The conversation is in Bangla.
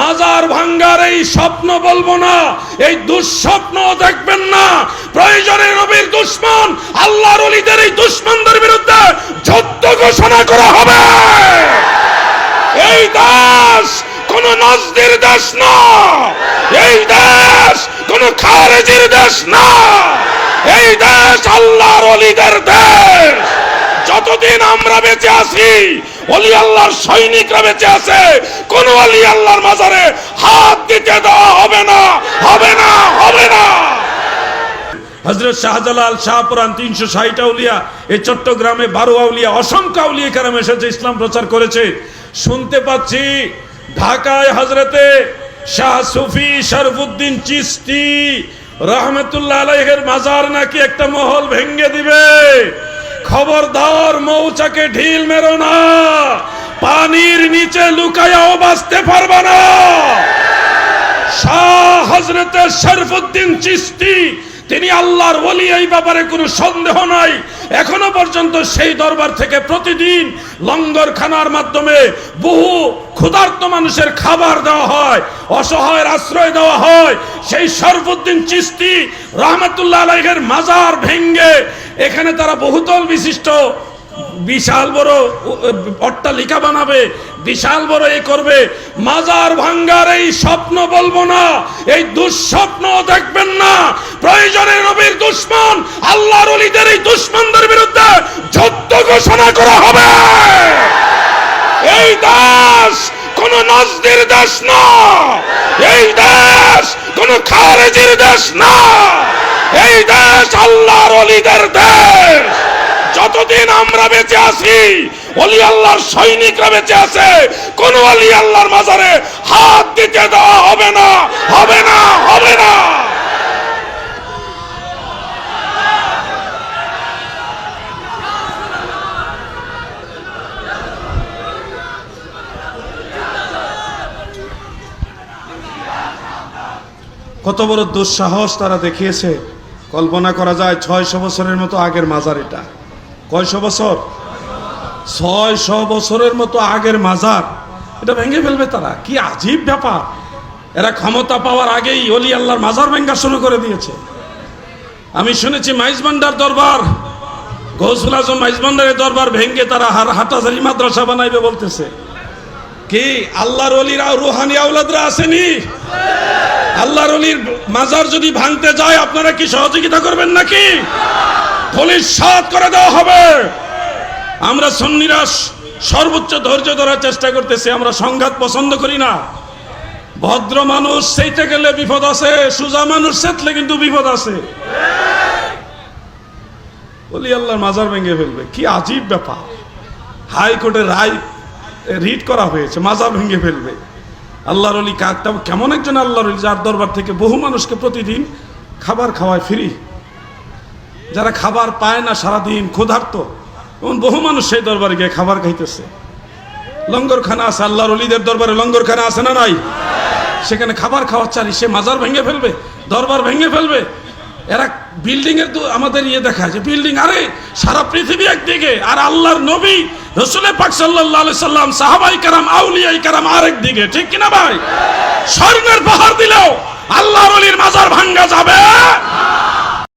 মাজার ভাঙ্গার এই স্বপ্ন বলব না, এই দুঃস্বপ্ন দেখবেন না। প্রয়োজনে নবীর দুশ্মন, আল্লাহর অলিদের এই দুশ্মনদের বিরুদ্ধে যুদ্ধ ঘোষণা করা হবে। এই দেশ কোন নজদের দেশ না, এই দেশ কোন খারেজির দেশ না। এই দেশ আল্লাহর অলিদের দেশ। যতদিন আমরা বেঁচে আছি অলি আল্লাহর সৈনিকরা বেঁচে আছে। কোন অলি আল্লাহর মাজারে হাত দিতে দেওয়া হবে না হবে না হবে না। হজরত শাহজালাল শাহপুরান তিনশো ষাট আউলিয়া এই চট্টগ্রামে বারো আউলিয়া, অসংখ্য আউলিয়া কারাম এসেছে, ইসলাম প্রচার করেছে। শুনতে পাচ্ছি, ঢাকায় হজরতে শাহ সুফি শরফুদ্দিন চিস্তি রহমতুল্লাহ আলাইহের মাজার নাকি একটা মহল ভেঙ্গে দিবে। খবরদার মৌচাকে ঢিল মেরো না। পানির নিচে লুকায়াও বাঁচতে পারবে না। শাহ হজরতে শরফুদ্দিন চিস্তি তিনি আল্লাহর ওলি, এই ব্যাপারে কোনো সন্দেহ নাই। এখনও পর্যন্ত সেই দরবার থেকে প্রতিদিন লঙ্গর খানার মাধ্যমে বহু ক্ষুধার্ত মানুষের খাবার দেওয়া হয়, অসহায়ের আশ্রয় দেওয়া হয়। সেই শরফুদ্দিন চিস্তি রহমতুল্লাহ আলাইহের মাজার ভেঙ্গে এখানে তারা বহুতল বিশিষ্ট বিশাল বড় অট্টালিকা বানাবে, বিশাল বড় এই করবে। মাজার ভাঙ্গার এই স্বপ্ন বলব না, এই দুঃস্বপ্ন নবীর দুশ্মন, আল্লাহর অলিদের এই দুশ্মনদের বিরুদ্ধে যুদ্ধ ঘোষণা করা হবে। এই দেশ কোন নজদির দেশ না। এই দেশ কোন খারেজির দেশ না। এই দেশ আল্লাহর অলিদের দেশ। যতদিন আমরা বেঁচে আছি, অলি আল্লাহর সৈনিকরা বেঁচে আছে, কোন অলি আল্লাহর মাজারে হাত দিতে দেওয়া হবে না হবে না হবে না কত বড় দুঃসাহস তারা দেখিয়েছে। কল্পনা করা যায় ছয়শো বছরের মতো আগের মাজার এটা। কয়শো বছর? ছয়শো বছরের মতো আগের মাজার। এটা ভেঙে ফেলবে তারা। কি আজীব ব্যাপার। এরা ক্ষমতা পাওয়ার আগেই অলি আল্লাহর মাজার ভেঙ্গা শুরু করে দিয়েছে। আমি শুনেছি মাইজবান্ডার দরবার, গৌসুল আজম মাইজবান্ডারের দরবার ভেঙ্গে তারা হার হাটাজারি মাদ্রাসা বানাইবে বলতেছে। কি আল্লাহর অলিরা রুহানি আউলাদরা আসেনি? আল্লাহর অলির মাজার যদি ভাঙতে যায়, আপনারা কি সহযোগিতা করবেন নাকি? পুলিশ সাত করে দেওয়া হবে। আমরা সন্নিরা সর্বোচ্চ ধৈর্য ধরার চেষ্টা করতেছি, আমরা সংঘাত পছন্দ করি না। ভদ্র মানুষ সেইতে গেলে বিপদ আছে, সুজা মানুষ সেতলে কিন্তু বিপদ আছে। বলি, আল্লাহর মাজার ভেঙে ফেলবে। কি আজীব ব্যাপার। হাইকোর্টে রায় রিট করা হয়েছে, মাজার ভেঙে ফেলবে। আল্লাহর অলি কাকটা কেমন একজন আল্লাহর অলি যার দরবার থেকে বহু মানুষকে প্রতিদিন খাবার খাওয়ায় ফ্রি। যারা খাবার পায় না সারাদিন, ক্ষুধার্ত। এবং বহু মানুষ সেই দরবারে গিয়ে খাবার খাইতেছে। লঙ্গরখানা আছে, আল্লাহর অলিদের দরবারে লঙ্গরখানা আছে না নাই? সেখানে খাবার খাওয়াচ্ছারি সে মাজার ভেঙে ফেলবে, দরবার ভেঙে ফেলবে। এরা বিল্ডিং এর তো আমাদের ইয়ে দেখা যে বিল্ডিং আরে সারা পৃথিবী একদিকে, আর আল্লাহর নবী রসুল পাক সাল্লাহ সাল্লাম, সাহাবাই কারাম, আউলিয়াই কারাম আরেক দিকে। ঠিক কিনা ভাই? স্বর্ণের পাহাড় দিলেও আল্লাহর অলির মাজার ভাঙ্গা যাবে।